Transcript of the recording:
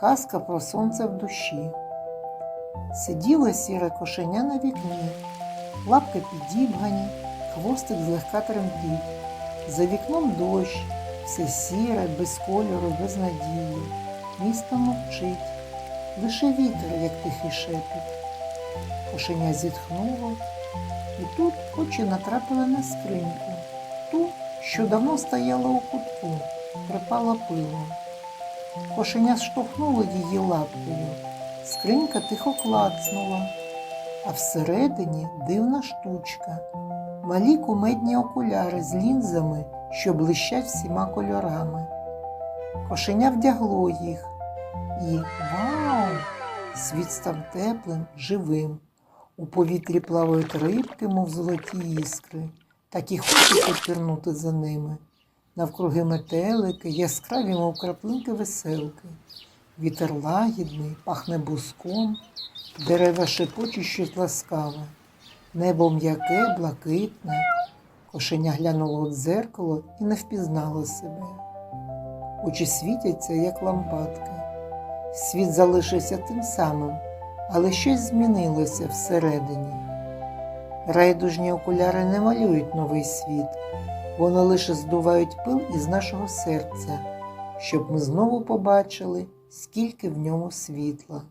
Казка про сонце в душі. Сиділо сіре кошеня на вікні, лапки підібгані, хвостик злегка тремтить. За вікном дощ, все сіре, без кольору, без надії. Місто мовчить, лише вітер, як тихий шепіт. Кошеня зітхнуло, і тут очі натрапили на скриньку, ту, що давно стояла у кутку, припала пилом. Кошеня штовхнуло її лапкою. Скринька тихо клацнула, а всередині дивна штучка. Малі кумедні окуляри з лінзами, що блищать всіма кольорами. Кошеня вдягло їх, і вау! Світ став теплим, живим. У повітрі плавають рибки, мов золоті іскри, так і хочеться пірнути за ними. Навкруги метелики, яскраві, мов краплинки веселки. Вітер лагідний, пахне буском, дерева шепочуть щось ласкаве, небо м'яке, блакитне. Кошеня глянуло в дзеркало і не впізнало себе. Очі світяться, як лампадки. Світ залишився тим самим, але щось змінилося всередині. Райдужні окуляри не малюють новий світ, вони лише здувають пил із нашого серця, щоб ми знову побачили, скільки в ньому світла.